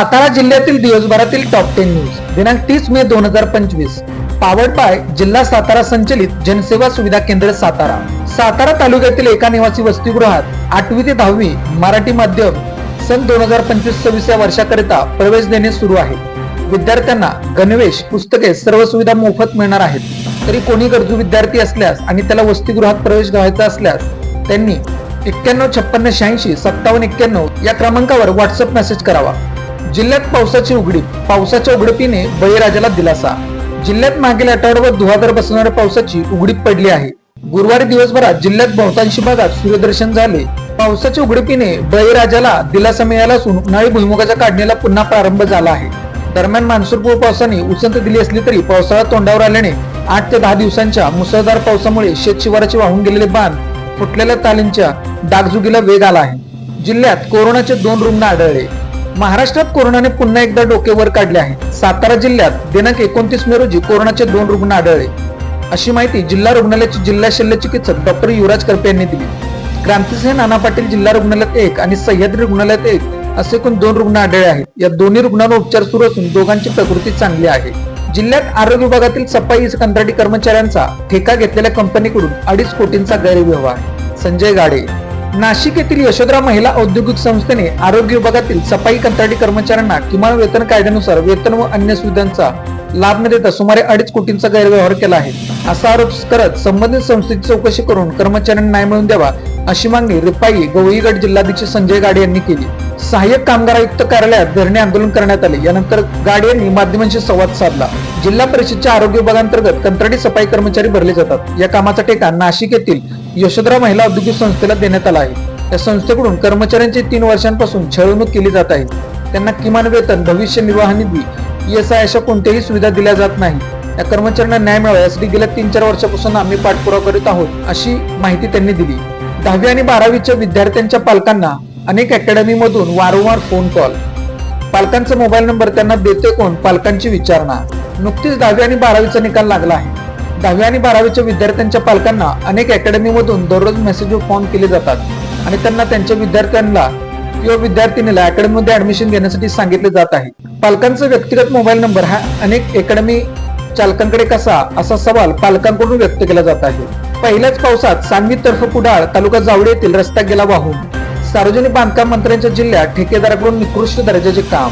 सातारा जिल्ह्यातील दिवसभरातील top ten news दिनांक तीस मे दोन हजार पंचवीस. पावड बाय जिल्हा सातारा संचलित जनसेवा सुविधा केंद्र सातारा. सातारा तालुक्यातील एका निवासी वसतिगृहात आठवी ते दहावी मराठी माध्यम सन दोन हजार पंचवीस सव्वीस या वर्षाकरिता प्रवेश देणे सुरू आहे. विद्यार्थ्यांना गणवेश पुस्तके सर्व सुविधा मोफत मिळणार आहेत. तरी कोणी गरजू विद्यार्थी असल्यास आणि त्याला वसतिगृहात प्रवेश घ्यायचा असल्यास त्यांनी एक्क्याण्णव छप्पन्न शहाऐंशी सत्तावन्न एक्क्याण्णव या क्रमांकावर व्हॉट्सअप मेसेज करावा. जिल्ह्यात पावसाची उघडीप पावसाच्या उघडपीने बळीराजाला दिलासा. जिल्ह्यात मागील आठवड्यावर धुवाधार बसणाऱ्या पावसाची उघडीप पडली आहे. गुरुवारी दिवसभरात जिल्ह्यात बहुतांशी भागात सूर्यदर्शन झाले. पावसाच्या उघडपीने बळीराजाला दिलासा मिळाला असून उन्हाळी भुईमुगाच्या काढणीला पुन्हा प्रारंभ झाला आहे. दरम्यान मान्सूनपूर्व पावसाने उसंत दिली असली तरी पावसाळा तोंडावर आल्याने आठ ते दहा दिवसांच्या मुसळधार पावसामुळे शेतशिवाराचे वाहून गेलेले बांध फुटलेल्या तालींच्या डागजुगीला वेग आला आहे. जिल्ह्यात कोरोनाचे दोन रुग्ण आढळले. महाराष्ट्रात कोरोनाने पुन्हा एकदा डोके वर काढले आहे. सातारा जिल्ह्यात दिनांक एकोणतीस मे रोजी कोरोनाचे दोन रुग्ण आढळले. अशी माहिती जिल्हा रुग्णालयाचे जिल्हा शल्य चिकित्सक डॉक्टर युवराज करपे यांनी दिली. क्रांतिसिंह नाना पाटील जिल्हा रुग्णालयात एक आणि सह्याद्री रुग्णालयात एक असे एकूण दोन रुग्ण आढळले आहेत. या दोन्ही रुग्णांवर उपचार सुरू असून दोघांची प्रकृती चांगली आहे. जिल्ह्यात आरोग्य विभागातील सफाई कंत्राटी कर्मचाऱ्यांचा ठेका घेतलेल्या कंपनीकडून अडीच कोटींचा गैरव्यवहार. संजय गाडे नाशिक येथील यशोधरा महिला औद्योगिक संस्थेने आरोग्य विभागातील सफाई कंत्राटी कर्मचाऱ्यांना किमान वेतन कायद्यानुसार वेतन व अन्य सुविधांचा लाभ न देता सुमारे अडीच कोटींचा गैरव्यवहार केला आहे. असा आरोप करत संबंधित संस्थेची चौकशी करून कर्मचाऱ्यांना न्याय मिळवून द्यावा अशी मागणी रिपाई गवळीगड जिल्हाध्यक्ष संजय गाडे यांनी केली. सहाय्यक कामगार आयुक्त कार्यालयात धरणे आंदोलन करण्यात आले. यानंतर गाडे यांनी माध्यमांशी संवाद साधला. जिल्हा परिषदच्या आरोग्य विभागांतर्गत कंत्राटी सफाई कर्मचारी भरले जातात. या कामाचा ठेका नाशिक येथील यशोधरा महिला औद्योगिक संस्थेला देण्यात आला आहे. या संस्थेकडून कर्मचाऱ्यांची तीन वर्षांपासून छळवणूक केली जात आहे. त्यांना किमान वेतन भविष्य निर्वाह निधी ईएसआय अशा कोणत्याही सुविधा दिल्या जात नाही. या कर्मचाऱ्यांना न्याय मिळावा यासाठी गेल्या तीन चार वर्षापासून आम्ही पाठपुरावा करीत आहोत अशी माहिती त्यांनी दिली. दहावी आणि बारावीच्या विद्यार्थ्यांच्या पालकांना अनेक अकॅडमी मधून वारंवार फोन कॉल पालकांचा मोबाईल नंबर त्यांना देते कोण? पालकांची विचारणा. नुकतीच दहावी आणि बारावीचा निकाल लागला आहे. दहावी आणि बारावीच्या विद्यार्थ्यांच्या पालकांना अनेक अकॅडमी मधून दररोज मेसेज व फोन केले जातात आणि त्यांना त्यांच्या विद्यार्थ्यांना किंवा विद्यार्थिनीला अकॅडमीमध्ये ऍडमिशन घेण्यासाठी सांगितले जात आहे. पालकांचा व्यक्तिगत मोबाईल नंबर हा अनेक अकॅडमी चालकांकडे कसा असा सवाल पालकांकडून व्यक्त केला जात आहे. पहिल्याच पावसात सांगवी तर्फ कुडाळ तालुका जावडे येथील रस्ता गेला वाहून. सार्वजनिक बांधकाम मंत्र्यांच्या जिल्ह्यात ठेकेदाराकडून निकृष्ट दर्जाचे काम.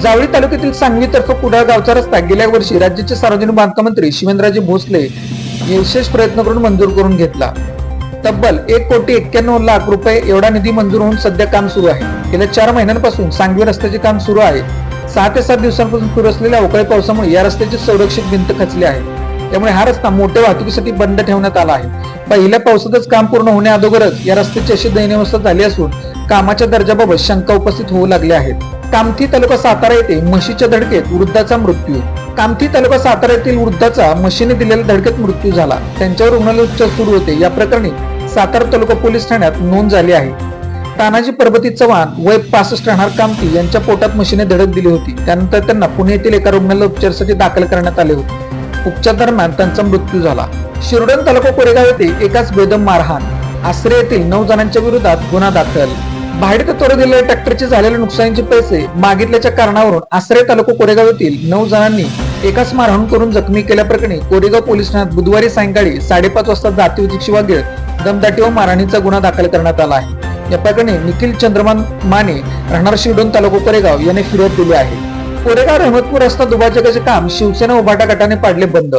जावळी तालुक्यातील सांगवी तर्फ कुडाळ गावचा रस्ता गेल्या वर्षी राज्याचे सार्वजनिक बांधकाम मंत्री शिवेंद्रजी भोसले विशेष प्रयत्न करून मंजूर करून घेतला. तब्बल एक कोटी एक्क्याण्णव लाख रुपये एवढा निधी मंजूर होऊन सध्या काम सुरू आहे. गेल्या चार महिन्यांपासून सांगवी रस्त्याचे काम सुरू आहे. सहा ते सात दिवसांपासून सुरू असलेल्या अवकाळी पावसामुळे या रस्त्याची संरक्षित भिंत खचली आहे. त्यामुळे हा रस्ता मोठ्या वाहतुकीसाठी बंद ठेवण्यात आला आहे. पहिल्या पावसातच काम पूर्ण होण्या अगोदरच या रस्त्याची अशी दयनीय अवस्था झाली असून कामाच्या दर्जाबाबत शंका उपस्थित होऊ लागल्या आहेत. कामठी तालुका सातारा येथे म्हशीच्या धडकेत वृद्धाचा मृत्यू. कामठी तालुका सातारा येथील वृद्धाचा म्हशीने दिलेल्या धडकेत मृत्यू झाला. त्यांच्यावर रुग्णालय उपचार सुरू होते. या प्रकरणी सातारा तालुका पोलीस ठाण्यात नोंद झाली आहे. तानाजी परबती चव्हाण वय पासष्ट राहणार कामती यांच्या पोटात मशीने धडक दिली होती. त्यानंतर त्यांना पुणे येथील एका रुग्णालयात उपचारासाठी दाखल करण्यात आले होते. उपचार दरम्यान त्यांचा मृत्यू झाला. शिरोडण तालुका कोरेगाव येथे एकाच बेदम मारहाण. आश्रय येथील नऊ जणांच्या विरोधात गुन्हा दाखल. भाडे तोर दिलेल्या ट्रॅक्टरचे झालेल्या नुकसानीचे पैसे मागितल्याच्या कारणावरून आश्रय तालुका कोरेगाव येथील नऊ जणांनी एकाच मारहाण करून जखमी केल्याप्रकरणी कोरेगाव पोलीस ठाण्यात बुधवारी सायंकाळी साडेपाच वाजता जातीवतीची शिवागीर दमदाटी व मारहाणीचा गुन्हा दाखल करण्यात आला आहे. या प्रकरणी निखिल चंद्रमान माने राहणार शिवडोन तालुका कोरेगाव याने फिरवत दिली आहे. कोरेगाव रहमतपूर रस्ता दुभाजकाचे काम शिवसेना उभाटा गटाने पाडले बंद.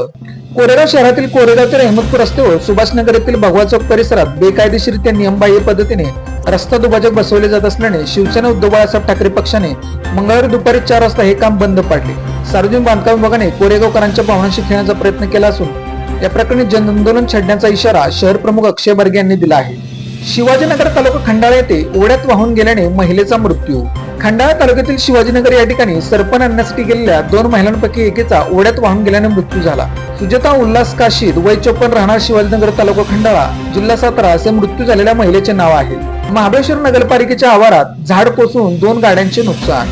कोरेगाव शहरातील कोरेगाव ते रहमतपूर रस्त्यावर सुभाषनगर येथील भगवा चौक परिसरात बेकायदेशीरित्या नियमबाह्य पद्धतीने रस्ता दुभाजक बसवले जात असल्याने शिवसेना उद्धव बाळासाहेब ठाकरे पक्षाने मंगळवारी दुपारी चार वाजता हे काम बंद पाडले. सार्वजनिक बांधकाम विभागाने कोरेगावकरांच्या भावनांशी खेळण्याचा प्रयत्न केला असून या प्रकरणी जनआंदोलन छेडण्याचा इशारा शहर प्रमुख अक्षय बर्गे यांनी दिला आहे. शिवाजीनगर तालुका खंडाळा येथे ओढ्यात वाहून गेल्याने महिलेचा मृत्यू खंडाळा तालुक्यातील शिवाजीनगर या ठिकाणी सरपण आणण्यासाठी गेलेल्या दोन महिलांपैकी एकेचा ओढ्यात वाहून गेल्याने मृत्यू झाला. सुजाता उल्हास काशीद वय चोपन्न राहणार शिवाजीनगर तालुका खंडाळा जिल्हा सातारा असे मृत्यू झालेल्या महिलेचे नाव आहे. महाबळेश्वर नगरपालिकेच्या आवारात झाड कोसळून दोन गाड्यांचे नुकसान.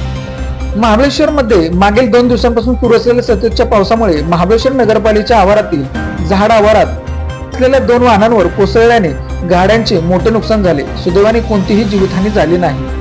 महाबळेश्वर मध्ये मागील दोन दिवसांपासून सुरू असलेल्या सततच्या पावसामुळे महाबळेश्वर नगरपालिकेच्या आवारातील झाड आवारात असलेल्या दोन वाहनांवर कोसळल्याने गाड्यांचे मोठे नुकसान झाले. सुदैवाने कोणतीही जीवितहानी झाली नाही.